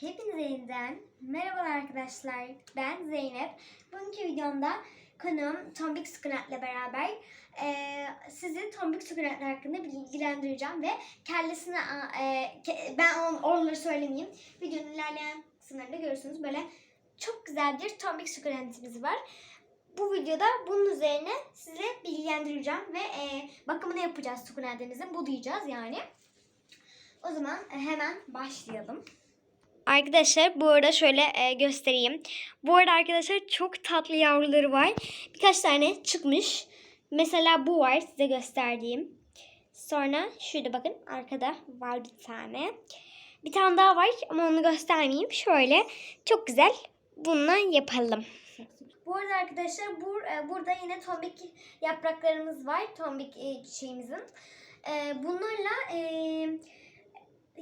Hepinize yeniden merhabalar arkadaşlar. Ben Zeynep. Bugünkü videomda konuğum Tombik Sukunat'la beraber eee, sizi Tombik Sukunat hakkında bilgilendireceğim ve kellesine eee, ke- ben on- oraları söylemeyeyim. Videonun ilerleyen kısımlarında görürsünüz. Böyle çok güzel bir Tombik Sukunat'ımız var. Bu videoda bunun üzerine size bilgilendireceğim ve eee, bakımını yapacağız sukunatlarınızın. Bu diyeceğiz yani. O zaman e, hemen başlayalım. Arkadaşlar bu arada şöyle e, göstereyim. Bu arada arkadaşlar çok tatlı yavruları var. Birkaç tane çıkmış. Mesela bu var size gösterdiğim. Sonra şurada bakın arkada var bir tane. Bir tane daha var ama onu göstermeyeyim. Şöyle çok güzel. Bununla yapalım. Bu arada arkadaşlar bur, e, burada yine tombik yapraklarımız var. Tombik e, çiçeğimizin. E, bunlarla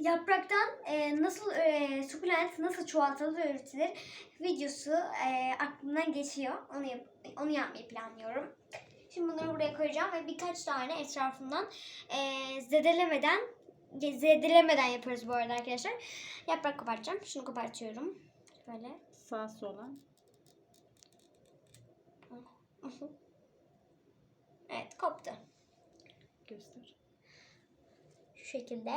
yapraktan e, nasıl e, sukulent nasıl çoğaltılır ve üretilir videosu e, aklımdan geçiyor. Onu yap- onu yapmayı planlıyorum. Şimdi bunları buraya koyacağım ve birkaç tane etrafından e, zedelemeden zedelemeden yapıyoruz bu arada arkadaşlar. Yaprak kopartacağım. Şunu kopartıyorum. Böyle. Sağ sola. Evet koptu. Göster. Şu şekilde.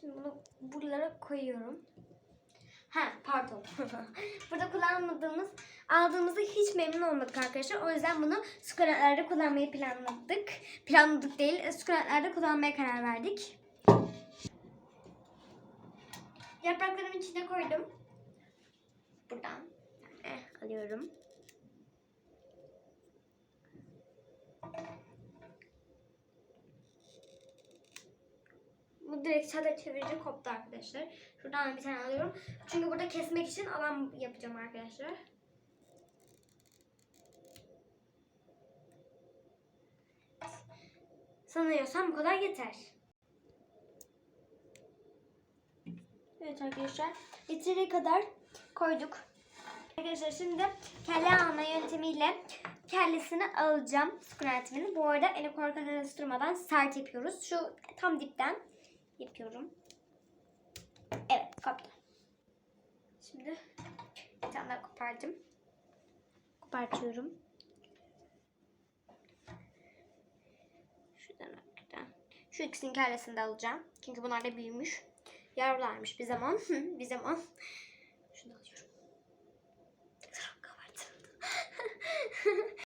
Şimdi bunu buralara koyuyorum. Ha pardon. Burada kullanmadığımız, aldığımızda hiç memnun olmadık arkadaşlar. O yüzden bunu skolatlerde kullanmayı planladık. Planladık değil, skolatlerde kullanmaya karar verdik. Yapraklarımı içine koydum. Buradan eh, alıyorum. Direkt sadece çevirici koptu arkadaşlar. Şuradan bir tane alıyorum. Çünkü burada kesmek için alan yapacağım arkadaşlar. Sanıyorsam bu kadar yeter. Evet arkadaşlar. Yeteri kadar koyduk. Arkadaşlar şimdi kelle alma yöntemiyle kellesini alacağım sukulatimini. Bu arada eli korkan karıştırmadan sert yapıyoruz. Şu tam dipten yapıyorum. Evet koptu. Şimdi bir tane daha kopardım. Kopartıyorum. Şuradan arkadan. Şu ikisinin kellesini de alacağım. Çünkü bunlar da büyümüş. Yavrularmış bir zaman. bir zaman. Şunu alıyorum.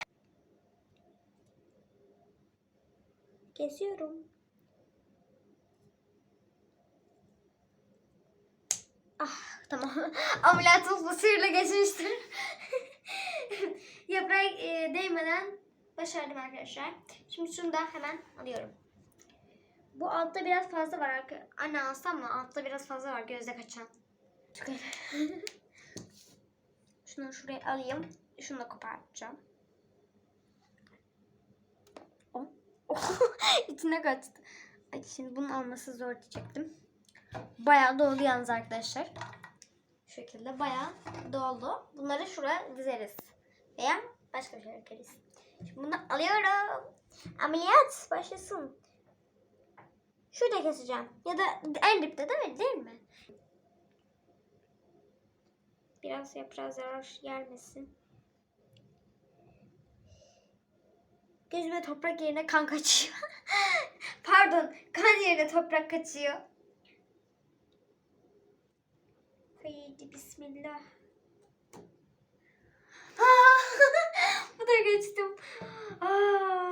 Kesiyorum. Ah tamam. Ameliyatımız başarıyla geçmiştir. Yaprağa e, değmeden başardım arkadaşlar. Şimdi şunu da hemen alıyorum. Bu altta biraz fazla var. Anne alsam mı? Altta biraz fazla var gözde kaçan. Şunu şuraya alayım. Şunu da kopartacağım. Oh. İçine kaçtı. Ay şimdi bunun alması zor diyecektim. Bayağı doldu yalnız arkadaşlar. Şu şekilde bayağı doldu. Bunları şuraya dizeriz. Veya başka bir şey ekeriz. Şimdi bunu alıyorum. Ameliyat başlasın. Şurada keseceğim. Ya da en dipte değil mi? Değil mi? Biraz yaprağı zarar gelmesin. Gözüme toprak yerine kan kaçıyor. Pardon, kan yerine toprak kaçıyor. Haydi bismillah. Bu da geçtim. Aa,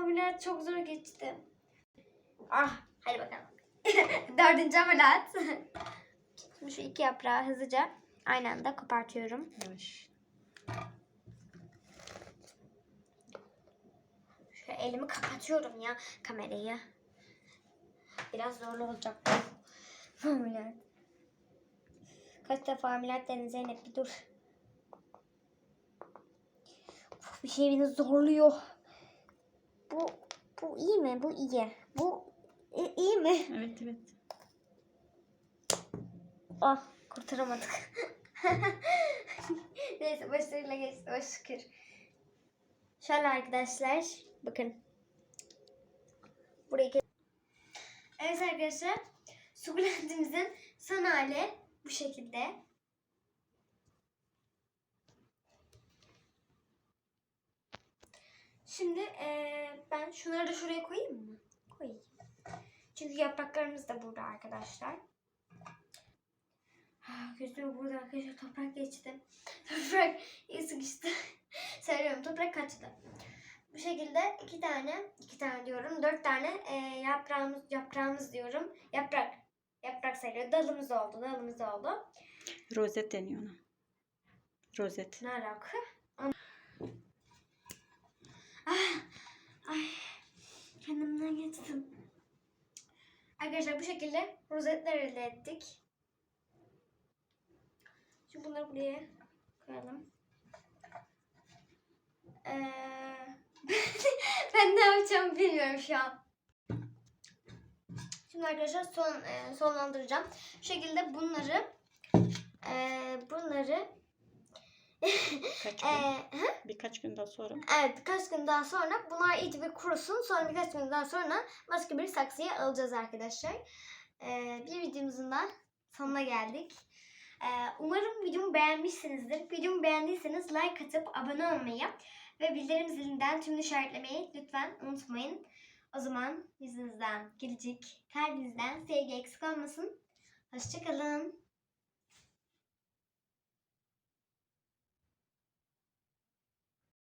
ameliyat çok zor geçti. Ah, hadi bakalım. Dördüncü ameliyat. Şimdi şu iki yaprağı hızlıca aynı anda kopartıyorum. Yavaş. Şöyle elimi kapatıyorum ya kamerayı. Biraz zorlu olacak. Ameliyat. Kaç defa ameliyat denedin Zeynep bir dur. Uf, bir şey beni zorluyor. Bu bu iyi mi? Bu iyi. Bu i- iyi mi? Evet evet. Ah kurtaramadık. Neyse başarıyla geçti. O şükür. Şöyle arkadaşlar. Bakın. Burayı Evet arkadaşlar. sukulentimizin son hali bu şekilde. Şimdi eee, ben şunları da şuraya koyayım mı? Koyayım. Çünkü yapraklarımız da burada arkadaşlar. Ah, Gözüm burada arkadaşlar toprak geçti. Toprak sıkıştı. Söylüyorum toprak kaçtı. Bu şekilde iki tane, iki tane diyorum, dört tane eee, yaprağımız, yaprağımız diyorum. Yaprak, yaprak sayılıyor. Dalımız oldu, dalımız oldu. Rozet deniyor ona. Rozet. Ne alaka? Ah, ay, kendimden geçtim. Arkadaşlar bu şekilde rozetler elde ettik. Şimdi bunları buraya koyalım. Ee, ben ne yapacağımı bilmiyorum şu an. Şimdi arkadaşlar son e, sonlandıracağım. Bu şekilde bunları e, bunları Kaç e, gün? hı? Birkaç gün daha sonra. Evet birkaç gün daha sonra bunlar iyice bir kurusun. Sonra birkaç gün daha sonra başka bir saksıya alacağız arkadaşlar. Ee, bir videomuzun da sonuna geldik. Ee, umarım videomu beğenmişsinizdir. Videomu beğendiyseniz like atıp abone olmayı ve bildirim zilinden tüm işaretlemeyi lütfen unutmayın. O zaman yüzünüzden, gelecek kalbinizden sevgi eksik olmasın. Hoşçakalın.